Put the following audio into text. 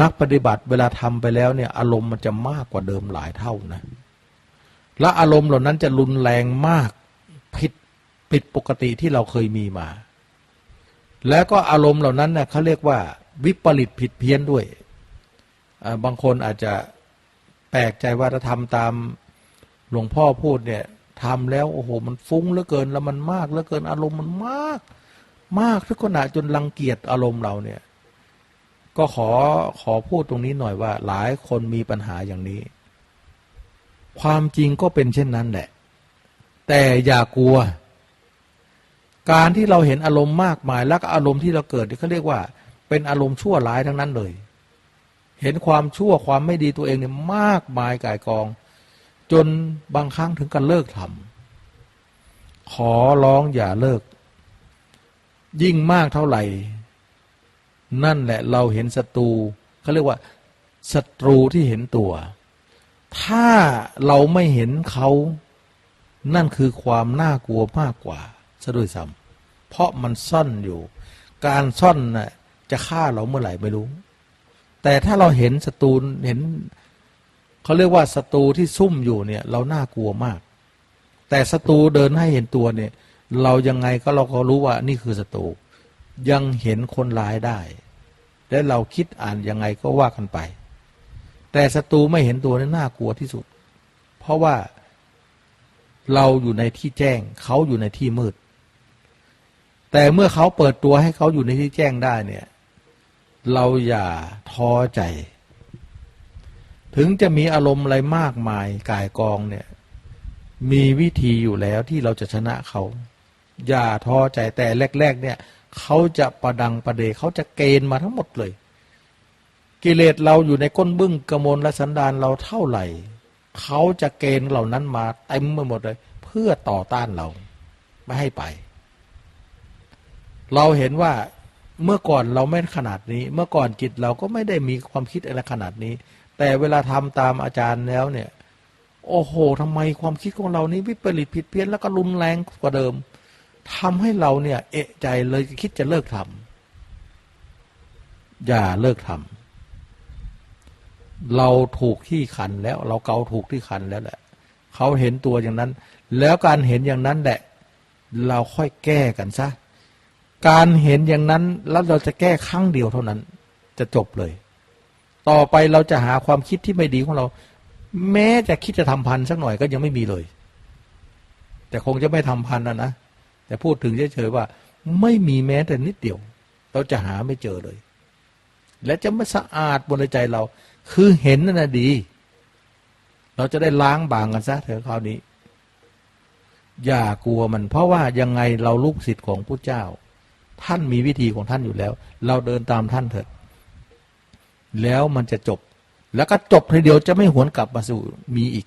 นักปฏิบัติเวลาทำไปแล้วเนี่ย อารมณ์มันจะมากกว่าเดิมหลายเท่านะ และอารมณ์เหล่านั้นจะรุนแรงมากผิดผิดปกติที่เราเคยมีมา แล้วก็อารมณ์เหล่านั้นเน่ยเขาเรียกว่า วิปริตผิดเพี้ยนด้วย บางคนอาจจะแปลกใจว่าถ้าทำตามหลวงพ่อพูดเนี่ยทำแล้วโอ้โห มันฟุ้งเหลือเกินแล้วมันมากเหลือเกินอารมณ์มันมาก มากทุกขณะจนรังเกียจอารมณ์เราเนี่ย ก็ขอขอพูดตรงนี้หน่อยว่า หลายคนมีปัญหาอย่างนี้ ความจริงก็เป็นเช่นนั้นแหละ แต่อย่ากลัว การที่เราเห็นอารมณ์มากมาย แล้วอารมณ์ที่เราเกิดเขาเรียกว่า เป็นอารมณ์ชั่วร้ายทั้งนั้นเลย เห็นความชั่วความไม่ดีตัวเองเนี่ยมากมายกายกอง จนบางครั้งถึงกันเลิกทำขอร้องอย่าเลิก ยิ่งมากเท่าไหร่ นั่นแหละเราเห็นศัตรูเขาเรียกว่าศัตรูที่เห็นตัว ถ้าเราไม่เห็นเขานั่นคือความน่ากลัวมากกว่าซะด้วยซ้ำเพราะมันซ่อนอยู่ การซ่อนน่ะจะฆ่าเราเมื่อไหร่ไม่รู้ แต่ถ้าเราเห็นศัตรูเห็นเขาเรียกว่าศัตรูที่ซุ่มอยู่เนี่ย เราน่ากลัวมาก แต่ศัตรูเดินให้เห็นตัวเนี่ย เรายังไงก็เราก็รู้ว่านี่คือศัตรู ยังเห็นคนร้ายได้ และเราคิดอ่านยังไงก็ว่ากันไป แต่ศัตรูไม่เห็นตัวนี่น่ากลัวที่สุด เพราะว่าเราอยู่ในที่แจ้ง เขาอยู่ในที่มืด แต่เมื่อเขาเปิดตัวให้เขาอยู่ในที่แจ้งได้เนี่ย เราอย่าท้อใจ ถึงจะมีอารมณ์อะไรมากมายกายกองเนี่ย มีวิธีอยู่แล้วที่เราจะชนะเขา อย่าท้อใจแต่แรก ๆ เนี่ย เขาจะประดังประเดเขาจะเกณฑ์มาทั้งหมดเลย กิเลสเราอยู่ในก้นบึ้งกระมวลและสันดานเราเท่าไหร่ เขาจะเกณฑ์เหล่านั้นมาเต็มไปหมดเลย เพื่อต่อต้านเรา ไม่ให้ไป เราเห็นว่าเมื่อก่อนเราไม่ขนาดนี้ เมื่อก่อนจิตเราก็ไม่ได้มีความคิดอะไรขนาดนี้ แต่เวลาทำตามอาจารย์แล้วเนี่ย โอ้โหทำไมความคิดของเรานี้วิปริตผิดเพี้ยนแล้วก็รุนแรงกว่าเดิม ทำให้เราเนี่ย เอะใจเลยคิดจะเลิกทำอย่าเลิกทำเราถูกที่คันแล้ว เราเกาถูกที่คันแล้วแหละเขาเห็นตัวอย่างนั้น แล้วการเห็นอย่างนั้นแหละ เราค่อยแก้กันซะการเห็นอย่างนั้นแล้วเราจะแก้ครั้งเดียวเท่านั้น จะจบเลย ต่อไปเราจะหาความคิดที่ไม่ดีของเรา แม้จะคิดจะทำพันสักหน่อยก็ยังไม่มีเลย แต่คงจะไม่ทำพันนะนะ แต่พูดถึงเฉยๆว่า ไม่มีแม้แต่นิดเดียว เราจะหาไม่เจอเลย และจะไม่สะอาดบนใจเรา คือเห็นนั่นนะดี เราจะได้ล้างบางกันซะเถอะคราวนี้ อย่ากลัวมัน เพราะว่ายังไงเราลูกศิษย์ของพระเจ้า ท่านมีวิธีของท่านอยู่แล้ว เราเดินตามท่านเถิดแล้วมันจะจบ แล้วก็จบทีเดียวจะไม่หวนกลับมาสู่มีอีก